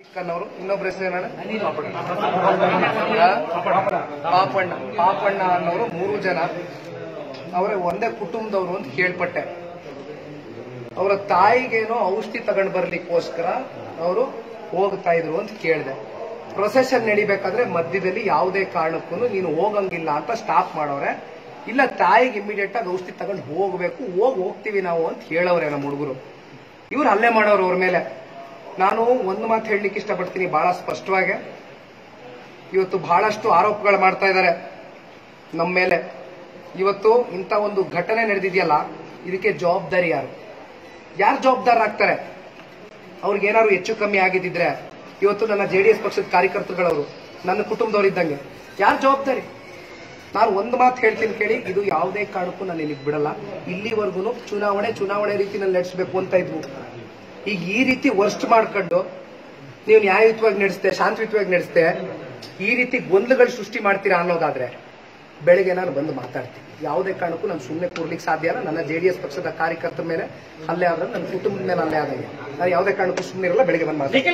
ಅನ್ನೋರು ಇನ್ನೊಬ್ಬರ ಹೆಸರು ಪಾಪಣ್ಣ. ಪಾಪಣ್ಣ. ಅನ್ನೋರು ಮೂರು ಜನ. ಅವರ ಒಂದೇ ಕುಟುಂಬದವರು ಅಂತ ಕೇಳ್ಪಟ್ಟೆ. ಅವರ ತಾಯಿಗೇನೋ ಔಷಧಿ ತಗೊಂಡ್ ಬರ್ಲಿಕ್ಕೋಸ್ಕರ ಅವರು ಹೋಗ್ತಾ ಇದ್ರು ಅಂತ ಕೇಳಿದೆ. ಪ್ರೊಸೆಷನ್ ನಡಿಬೇಕಾದ್ರೆ ಮಧ್ಯದಲ್ಲಿ ಯಾವುದೇ ಕಾರಣಕ್ಕೂ ನೀನು ಹೋಗಂಗಿಲ್ಲ ಅಂತ ಸ್ಟಾಪ್ ಮಾಡೋರೆ. ಇಲ್ಲ ತಾಯಿಗೆ ಇಮಿಡಿಯೇಟ್ ಆಗಿ ಔಷಧಿ ತಗೊಂಡು ಹೋಗ್ಬೇಕು. ಹೋಗಿ ಹೋಗ್ತೀವಿ ನಾವು ಅಂತ ಹೇಳವ್ರೆ ನಮ್ಮ ಹುಡುಗರು. ಇವ್ರು ಹಲ್ಲೆ ಮಾಡೋರು ಅವ್ರ ಮೇಲೆ. ನಾನು ಒಂದು ಮಾತು ಹೇಳಲಿಕ್ಕೆ ಇಷ್ಟಪಡ್ತೀನಿ ಬಹಳ ಸ್ಪಷ್ಟವಾಗಿ. ಇವತ್ತು ಬಹಳಷ್ಟು ಆರೋಪಗಳು ಮಾಡ್ತಾ ಇದ್ದಾರೆ. ನಮ್ಮ ಮೇಲೆ. ಇವತ್ತು ಇಂಥ ಒಂದು ಘಟನೆ ನಡೆದಿದೆಯಲ್ಲ, ಇದಕ್ಕೆ ಜವಾಬ್ದಾರಿ ಯಾರು? ಯಾರು ಜವಾಬ್ದಾರರಾಗ್ತಾರೆ ಅವ್ರಿಗೇನಾದ್ರು ಹೆಚ್ಚು ಕಮ್ಮಿ ಆಗಿದ್ದಿದ್ರೆ, ಇವತ್ತು ನನ್ನ ಜೆ ಡಿ ಎಸ್ ಪಕ್ಷದ ಕಾರ್ಯಕರ್ತರುಗಳವರು, ನನ್ನ ಕುಟುಂಬದವರು ಇದ್ದಂಗೆ, ಯಾರು ಜವಾಬ್ದಾರಿ? ನಾನು ಒಂದು ಮಾತು ಹೇಳ್ತೀನಿ ಕೇಳಿ, ಇದು ಯಾವುದೇ ಕಾರಣಕ್ಕೂ ನಾನು ಇಲ್ಲಿಗೆ ಬಿಡಲ್ಲ. ಇಲ್ಲಿವರೆಗೂ ಚುನಾವಣೆ ಚುನಾವಣೆ ರೀತಿನಲ್ಲಿ ನಡೆಸಬೇಕು ಅಂತ ಇದ್ವು. ಈಗ ಈ ರೀತಿ ವರ್ಸ್ಟ್ ಮಾಡ್ಕೊಂಡು ನೀವು ನ್ಯಾಯಯುತವಾಗಿ ನಡೆಸ್ತೆ ಶಾಂತಿಯುತವಾಗಿ ನಡೆಸ್ತೆ ಈ ರೀತಿ ಗೊಂದಲಗಳು ಸೃಷ್ಟಿ ಮಾಡ್ತೀರಾ ಅನ್ನೋದಾದ್ರೆ ಬೆಳಗ್ಗೆ ನಾನು ಬಂದು ಮಾತಾಡ್ತೀನಿ. ಯಾವುದೇ ಕಾರಣಕ್ಕೂ ನಾನು ಸುಮ್ಮನೆ ಕೂರ್ಲಿಕ್ಕೆ ಸಾಧ್ಯ ಇಲ್ಲ. ನನ್ನ ಜೆ ಡಿ ಎಸ್ ಪಕ್ಷದ ಕಾರ್ಯಕರ್ತರ ಮೇಲೆ ಅಲ್ಲೇ ಆದ್ರೆ ನನ್ನ ಕುಟುಂಬದ ಮೇಲೆ ಅಲ್ಲೇ ಆದಂಗೆ. ನಾನು ಯಾವುದೇ ಕಾರಣಕ್ಕೂ ಸುಮ್ಮನೆ ಇರಲ್ಲ, ಬೆಳಗ್ಗೆ ಬಂದು ಮಾತಾಡ್ತೀನಿ.